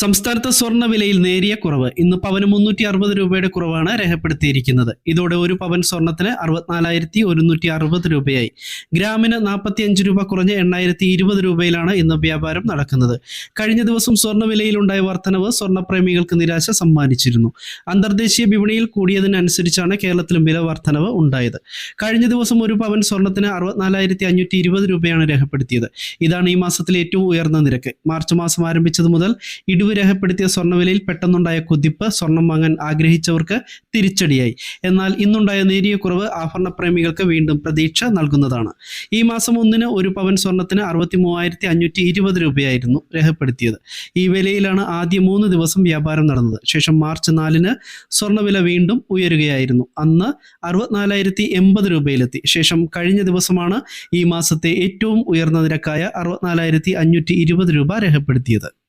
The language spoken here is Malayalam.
സംസ്ഥാനത്ത് സ്വർണ വിലയിൽ നേരിയ കുറവ്. ഇന്ന് പവന് മുന്നൂറ്റി അറുപത് രൂപയുടെ കുറവാണ് രേഖപ്പെടുത്തിയിരിക്കുന്നത്. ഇതോടെ ഒരു പവൻ സ്വർണത്തിന് അറുപത്തിനാലായിരത്തി ഒരുന്നൂറ്റി അറുപത് രൂപയായി. ഗ്രാമിന് നാൽപ്പത്തി അഞ്ച് രൂപ കുറഞ്ഞ് എണ്ണായിരത്തി ഇരുപത് രൂപയിലാണ് ഇന്ന് വ്യാപാരം നടക്കുന്നത്. കഴിഞ്ഞ ദിവസം സ്വർണ വിലയിലുണ്ടായ വർധനവ് സ്വർണപ്രേമികൾക്ക് നിരാശ സമ്മാനിച്ചിരുന്നു. അന്തർദേശീയ വിപണിയിൽ കൂടിയതിനനുസരിച്ചാണ് കേരളത്തിലും വില വർധനവ് ഉണ്ടായത്. കഴിഞ്ഞ ദിവസം ഒരു പവൻ സ്വർണത്തിന് അറുപത്തിനാലായിരത്തി അഞ്ഞൂറ്റി ഇരുപത് രൂപയാണ് രേഖപ്പെടുത്തിയത്. ഇതാണ് ഈ മാസത്തിലെ ഏറ്റവും ഉയർന്ന നിരക്ക്. മാർച്ച് മാസം ആരംഭിച്ചത് മുതൽ ഇടിവ് രേഖപ്പെടുത്തിയ സ്വർണവിലയിൽ പെട്ടെന്നുണ്ടായ കുതിപ്പ് സ്വർണം വാങ്ങാൻ ആഗ്രഹിച്ചവർക്ക് തിരിച്ചടിയായി. എന്നാൽ ഇന്നുണ്ടായ നേരിയ കുറവ് ആഭരണപ്രേമികൾക്ക് വീണ്ടും പ്രതീക്ഷ നൽകുന്നതാണ്. ഈ മാസം ഒന്നിന് ഒരു പവൻ സ്വർണത്തിന് അറുപത്തി മൂവായിരത്തി അഞ്ഞൂറ്റി ഇരുപത് രൂപയായിരുന്നു രേഖപ്പെടുത്തിയത്. ഈ വിലയിലാണ് ആദ്യ മൂന്ന് ദിവസം വ്യാപാരം നടന്നത്. ശേഷം മാർച്ച് നാലിന് സ്വർണവില വീണ്ടും ഉയരുകയായിരുന്നു. അന്ന് അറുപത്തിനാലായിരത്തി എൺപത് രൂപയിലെത്തി. ശേഷം കഴിഞ്ഞ ദിവസമാണ് ഈ മാസത്തെ ഏറ്റവും ഉയർന്ന നിരക്കായ അറുപത്തിനാലായിരത്തി അഞ്ഞൂറ്റി ഇരുപത് രൂപ രേഖപ്പെടുത്തിയത്.